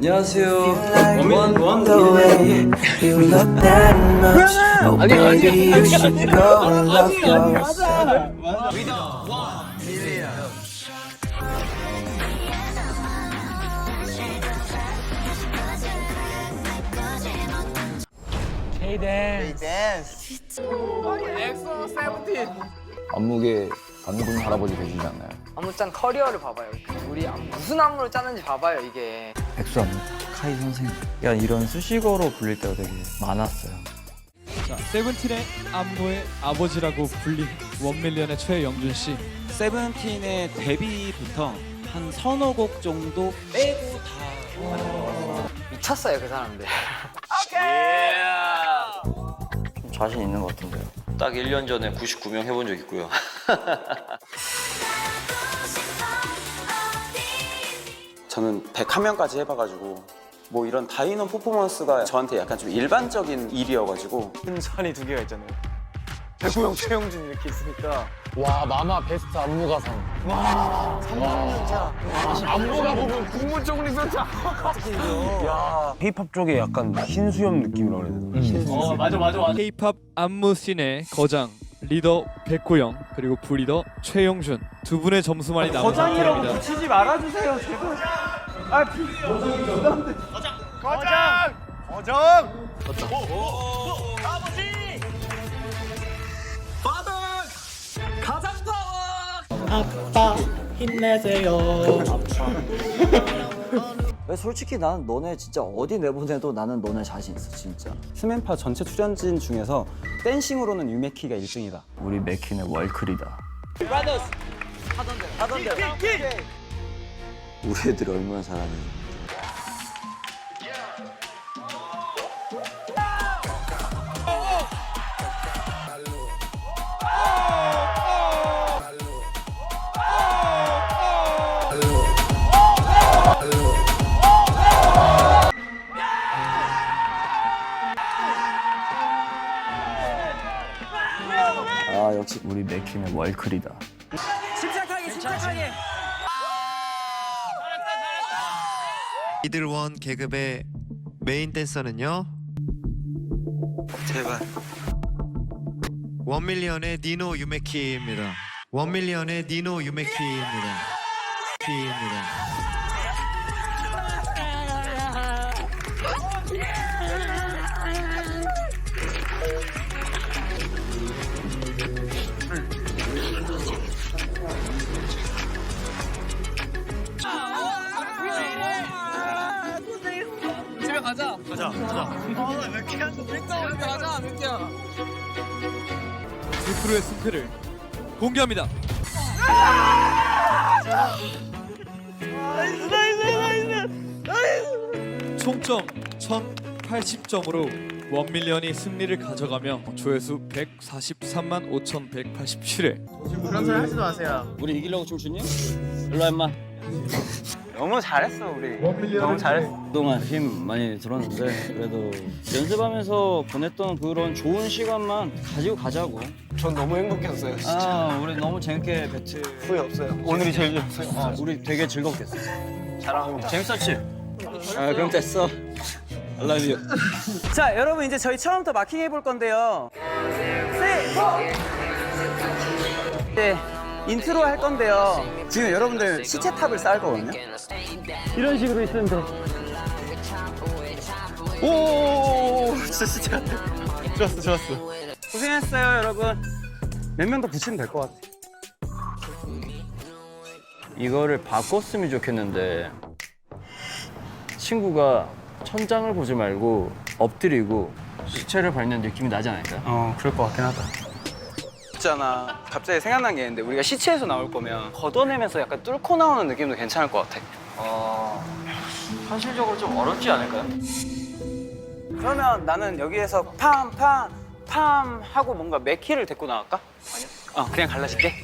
안녕하세요. One, one, the way you look that much. Oh, baby, you should go and love yourself. 안무계 안무군 할아버지 되시지 않나요? 안무짠 커리어를 봐봐요. 우리 안- 무슨 안무를 짜는지 봐봐요, 이게. 백수 안무 카이 선생님. 야 이런 수식어로 불릴 때가 되게 많았어요. 자, 세븐틴의 안무의 아버지라고 불린 원밀리언의 최영준 씨. 세븐틴의 데뷔부터 한 서너 곡 정도 빼고 다 미쳤어요, 그 사람들. 좀 자신 있는 것 같은데요. 딱 1년 전에 99명 해본 적 있고요. 저는 101명까지 해봐가지고 뭐 이런 다이너 퍼포먼스가 저한테 약간 좀 일반적인 일이어가지고 흔전이 두 개가 있잖아요. 백구형, 최영준 이렇게 있으니까 와 마마 베스트 안무가상 안무가 보면 국문 쪽으로 있었죠. 야, 힙합 쪽에 약간 흰 수염 느낌이라고 그래야 되나? 흰수염. 맞아, 맞아, 맞아. K-팝 안무 씬의 거장 리더 백호영 그리고 부리더 최영준 두 분의 점수만이 남은 상태입니다. 붙이지 말아주세요, 제발. 아, 비. 부담돼. 거장, 거장, 거장. 왜 솔직히 나는 너네 진짜 어디 내보내도 나는 너네 자신 있어 진짜. 스맨파 전체 출연진 중에서 댄싱으로는 유메키가 1등이다. 우리 맥키는 월클이다. 우리 애들이 얼마나 잘하는지. 아 역시 우리 맥키는 월클이다. 이들 원 계급의 메인 댄서는요. 제발. 원밀리언의 니노 유메키입니다. 원밀리언의 니노 유메키입니다. 키입니다. 듀크루의 승패를 공개합니다. 총점 1080점으로 원밀리언이 승리를 가져가며 조회수 143만 5187회 그런 소리 하지도 마세요. 우리 이기려고 춤추니? 일로 와 임마. 너무 잘했어, 우리. 너무 잘했어. 그동안 힘 많이 들었는데 그래도 연습하면서 보냈던 그런 좋은 시간만 가지고 가자고. 전 너무 행복했어요, 진짜. 아, 우리 너무 재밌게 배틀. 후회 없어요. 오늘이 제일 좋았어요. 아, 우리 되게 즐겁겠어. 잘합니다. 재밌었지? 아, 그럼 됐어. I love you. 자, 여러분 이제 저희 처음부터 마킹 해볼 건데요. 세, 포. 네, 인트로 할 건데요. 지금 여러분들 시체 탑을 쌓을 거거든요. 이런 식으로 있으면 돼. 오, 진짜 같아. 좋았어, 좋았어. 고생했어요, 여러분. 몇 명 더 붙이면 될 것 같아. 이거를 바꿨으면 좋겠는데 친구가 천장을 보지 말고 엎드리고 시체를 밟는 느낌이 나지 않을까요? 어, 그럴 것 같긴 하다. 있잖아. 갑자기 생각난 게 있는데 우리가 시체에서 나올 거면 걷어내면서 약간 뚫고 나오는 느낌도 괜찮을 것 같아. 어... 현실적으로 좀 어렵지 않을까요? 그러면 나는 여기에서 팜, 팜, 팜 하고 뭔가 맥키를 데리고 나갈까? 아니요. 어, 그냥 갈라질게.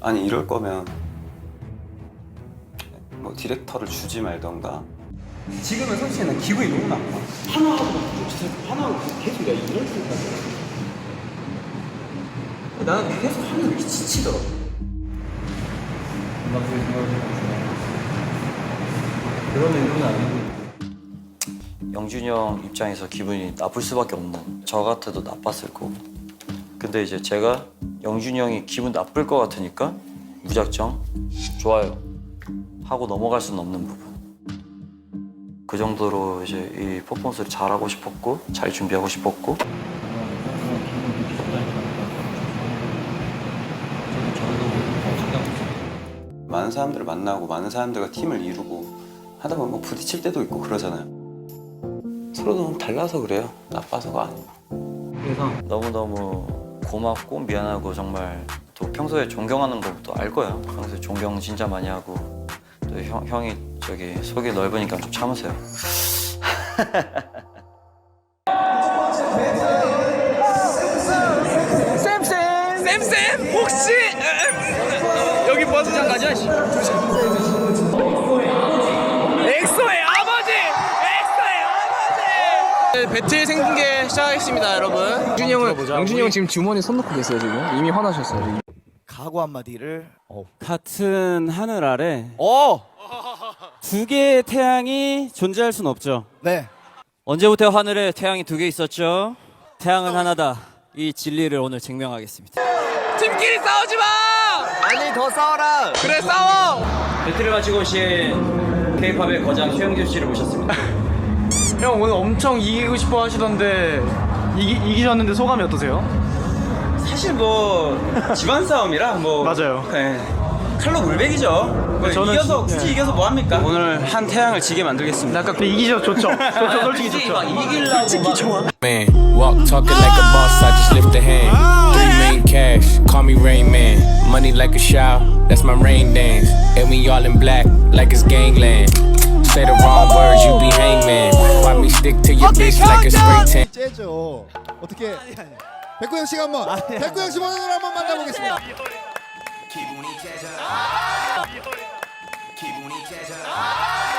아니 이럴 거면 뭐 디렉터를 주지 말던가 지금은 솔직히 난 기분이 너무 나빠. 하나 하고 하나 하고 계속 야 이럴 생각 나는 계속 하는 게 이렇게 지치더라고. 그 런 의도는 아니고. 영준이 형 입장에서 기분이 나쁠 수밖에 없는 저 같아도 나빴을 거고. 근데 이제 제가 영준이 형이 기분 나쁠 것 같으니까 무작정 좋아요 하고 넘어갈 수는 없는 부분. 그 정도로 이제 이 퍼포먼스를 잘하고 싶었고 잘 준비하고 싶었고. 많은 사람들을 만나고 많은 사람들과 팀을 이루고 하다 보면 뭐 부딪힐 때도 있고 그러잖아요. 서로 너무 달라서 그래요. 나빠서가 아니고. 그래서 너무너무 고맙고 미안하고 정말 또 평소에 존경하는 것도 알 거야 평소에 존경 진짜 많이 하고 또 형, 형이 저기 속이 넓으니까 좀 참으세요 쌤쌤 혹시 여기 버스 장가냐? 엑소 배틀 생중계 시작하겠습니다 여러분. 영준이 형은 영준이 형 지금 주머니에 손 넣고 계세요 지금. 이미 화나셨어요 지금. 각오 한마디를. 같은 하늘 아래 어! 두 개의 태양이 존재할 순 없죠. 네. 언제부터 하늘에 태양이 두 개 있었죠? 태양은 하나다. 이 진리를 오늘 증명하겠습니다. 팀끼리 싸우지 마! 아니 더 싸워라! 그래 싸워! 배틀을 마치고 오신 K-팝의 거장 최영준 씨를 모셨습니다 형 오늘 엄청 이기고 싶어 하시던데 이기, 이기셨는데 소감이 어떠세요? 사실 뭐 집안 싸움이라 뭐 맞아요. 칼로 물백이죠 뭐 저는 이겨서 진- 굳이 네. 이겨서 뭐 합니까? 오늘 한 태양을 지게 만들겠습니다 약간 이기죠 좋죠 좋죠 솔직히 좋죠 막 이기려고 솔직히 좋아 Man, walk talking like a boss, I just lift a hand. Three main cash, call me Rain Man. Money like a shower, that's my rain dance. And we all in black, like it's gangland. Say the wrong words, you be hangman. Why me stick to your bitch like a spray tan? 째죠 어떻게 백구영 씨가 한번 백구영 씨 버전으로 한번 만나보겠습니다 잘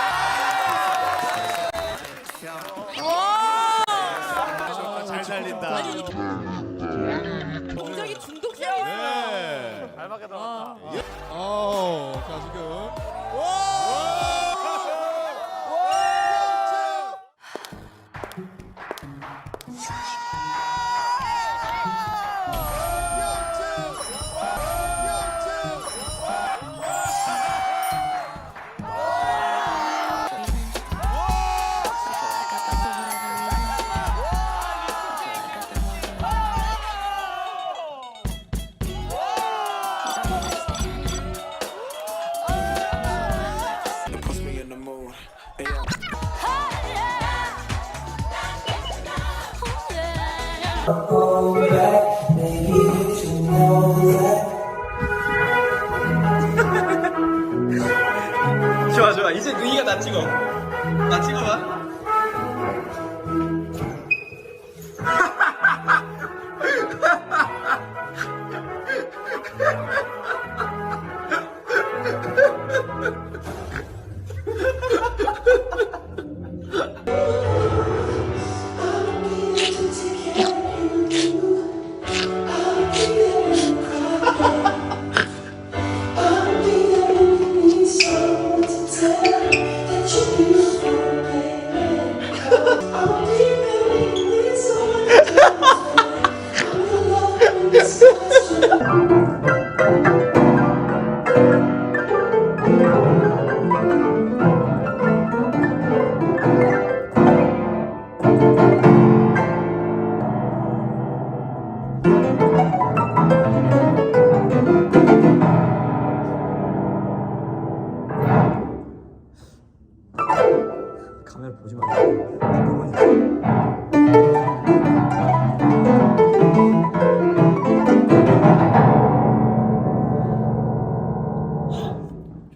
카메라 보지 마.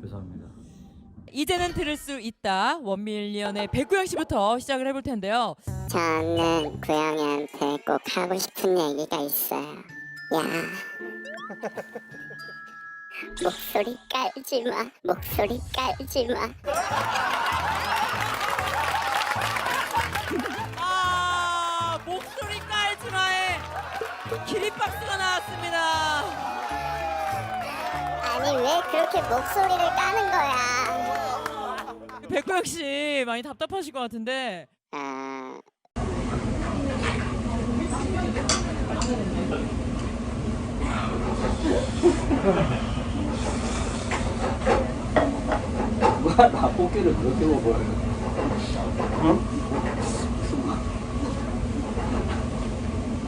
죄송합니다 이제는 들을 수 있다 원밀리언의 백구영 씨부터 시작을 해볼 텐데요. 저는 구영이한테 꼭 하고 싶은 얘기가 있어요. 야. 목소리 깔지 마. 목소리 깔지 마. 왜 그렇게 목소리를 까는 거야? 백구영 씨 많이 답답하실 것 같은데 아,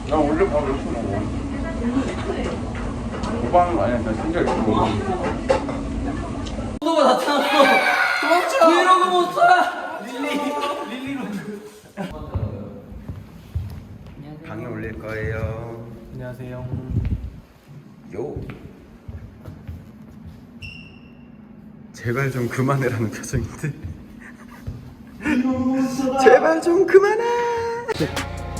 나 원래 밥 이렇게 먹어. 오빠 하는 거 아니야. 나 진짜 이렇게 먹어. 방에 올릴 거예요. 안녕하세요. 요. 제발 좀 그만해라는 표정인데. 제발 좀 그만해.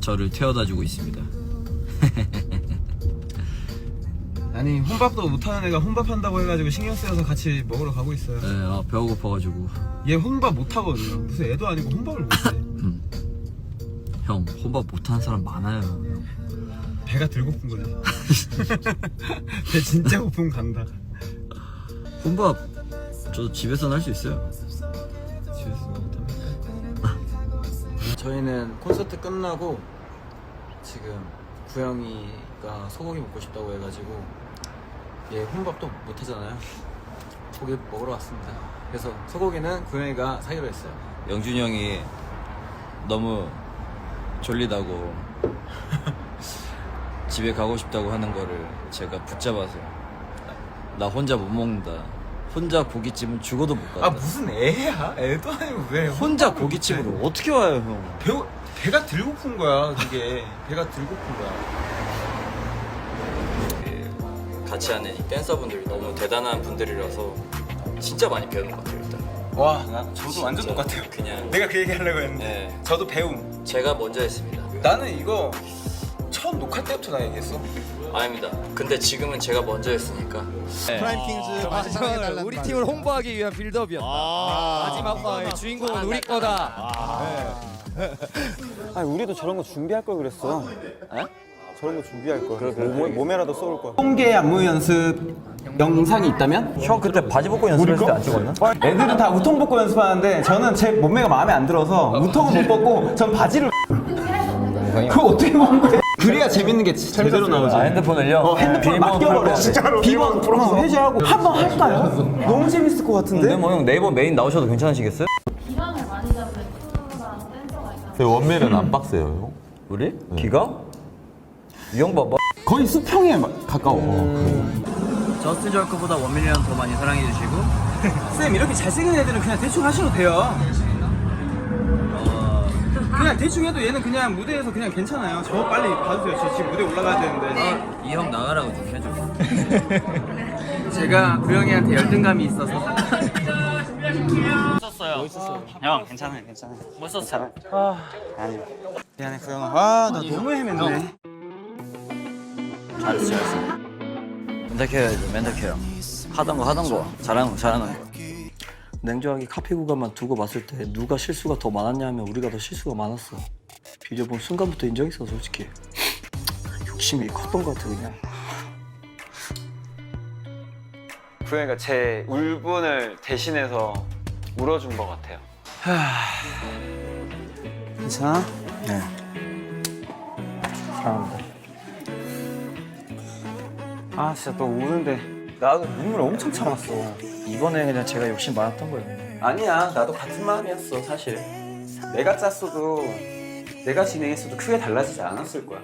저를 태워다 주고 있습니다. 아니 혼밥도 못하는 애가 혼밥 한다고 해가지고 신경 쓰여서 같이 먹으러 가고 있어요. 네, 아, 배가 고파가지고 얘 혼밥 못하거든요. 무슨 애도 아니고 혼밥을 못해. 형 혼밥 못하는 사람 많아요. 형. 배가 들 고픈 거지. 배 진짜 고프면 간다. 혼밥 저 집에서는 할 수 있어요. 집에서 못합니까? 저희는 콘서트 끝나고 지금 구영이가 소고기 먹고 싶다고 해가지고 얘 혼밥도 못 하잖아요. 고기 먹으러 왔습니다. 그래서 소고기는 구영이가 사기로 했어요. 영준이 형이 너무 졸리다고 집에 가고 싶다고 하는 거를 제가 붙잡아서 나 혼자 못 먹는다. 혼자 고깃집은 죽어도 못 간다. 아 무슨 애야? 애도 아니고 왜 혼자 고깃집으로 어떻게 와요, 형? 배, 배가 들 고픈 거야 그게 배가 들 고픈 거야 같이 하는 이 댄서분들이 너무 대단한 분들이라서 진짜 많이 배우는 것 같아요, 일단. 와 나, 저도 완전 진짜 똑같아요 그냥 내가 그 얘기 하려고 했는데 네. 저도 배움 제가 먼저 했습니다. 나는 이거 첫 녹화 때부터 나 얘기했어 아닙니다. 근데 지금은 제가 먼저 했으니까. 프라임 킹즈 마지막을 우리 팀을 홍보하기 위한 빌드업이었다. 마지막 화의 주인공은 우리 거다. 아니 우리도 저런 거 준비할 걸 그랬어 저런 거 준비할 걸 몸, 몸에라도 쏘을 걸 공개 안무 연습 영상이 있다면? 형 그때 바지 벗고 연습했을 때 안 찍었나? 애들은 다 우통 벗고 연습하는데 저는 제 몸매가 마음에 안 들어서 우통은 못 벗고 전 바지를 그거 어떻게 보는 거야? 그래야 재밌는 게 제대로 나오지 아 핸드폰을요? 어, 핸드폰 맡겨버려 진짜로 비번 프로 해제하고 한번 할까요? 너무 재밌을 것 같은데? 근데 뭐 형 네이버 메인 나오셔도 괜찮으시겠어요? 원밀은 안 빡세요. 우리? 기가? 이 형 봐봐 거의 수평에 막 가까워 저스트 절크보다 원밀리언 더 많이 사랑해주시고 쌤 이렇게 잘생긴 애들은 그냥 대충 하셔도 돼요 그냥 대충 해도 얘는 그냥 무대에서 그냥 괜찮아요. 저 빨리 봐주세요. 저 지금 무대 올라가야 되는데. 이 형 나가라고 좀 해줘. 제가 구영이한테 열등감이 있어서. 형 괜찮아요 괜찮아요. 멋있었어요. 아니 미안해 구영아. 아 나 너무 헤맸네. 잘했어 잘했어 멘탈 멘탈 켜요. 하던 거 하던 거. 잘하는 거 잘하는 거 냉정하게 카피 구간만 두고 봤을 때 누가 실수가 더 많았냐면 우리가 더 실수가 많았어. 비벼본 순간부터 인정했어 솔직히. 욕심이 컸던 것 같아 그냥. 구영이가 제 울분을 대신해서 울어준 것 같아요. 괜찮아? 네. 사랑합니다. 아 진짜 너 우는데 나도 눈물 엄청 참았어 이번에 그냥 제가 욕심 많았던 거예요. 아니야 나도 같은 마음이었어 사실. 내가 짰어도 내가 진행했어도 크게 달라지지 않았을 거야